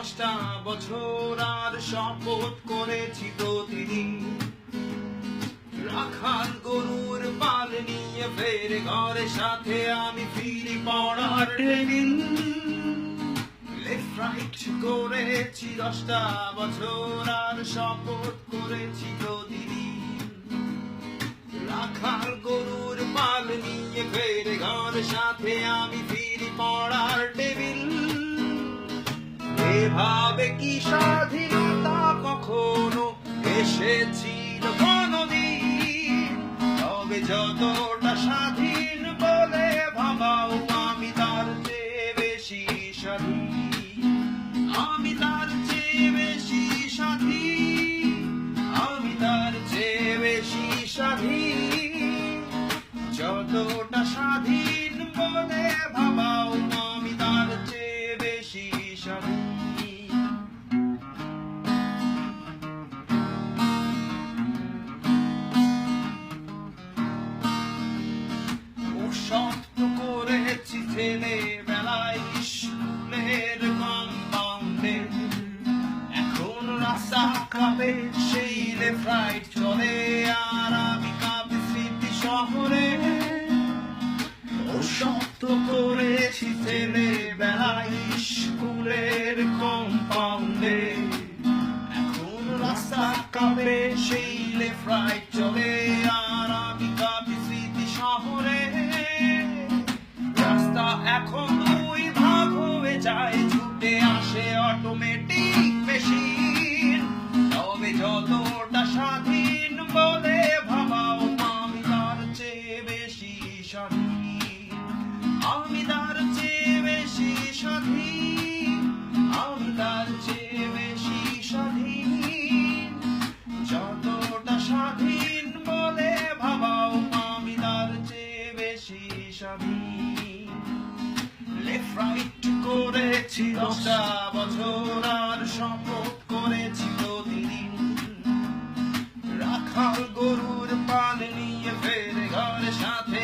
দশটা বছর আর শপথ করেছি প্রতিদিন। রাখাল গরুর পাল নিয়ে ফের ঘরে সাথে আমি ফিরি পড়ার রাইট করেছি দশটা বছর আর শপথ করেছি রাখাল গরুর পাল নিয়ে ফের ঘর সাথে আমি ফিরি টেবিল এভাবে কি স্বাধীনতা কখনো এসেছিল কোনদিন? তবে যতটা স্বাধীন বলে ভাবাও আমি তার চেয়ে বেশি স্বাধীন। আমি তার চেয়ে বেশি স্বাধীন। আমি তার চেয়ে বেশি স্বাধীন। যতটা স্বাধীন বেলায় স্কুলের কম্পাউন্ডে এখন রাস্তা কাঁপে সেই লেফ্ট চলে আর আমি কাঁপি স্মৃতি শহরে শব্দ করেছি ছেলে বেলায় স্কুলের কম্পাউন্ডে এখন রাস্তা কাঁপে সেই লেফ্ট অটোমেটিক মেশিন তবে যতটা স্বাধীন বলে ভাবাও, আমি তার চেয়ে বেশি স্বাধীন। আমি তার চেয়ে বেশি স্বাধীন। আমি তার চেয়ে বেশি স্বাধীন। যতটা স্বাধীন বলে ভাবাও, আমি তার চেয়ে বেশি স্বাধীন। করেছি দশটা বছর আর সম্পদ করেছি প্রতিদিন। রাখাল গরুর পাল নিয়ে ফের ঘর সাথে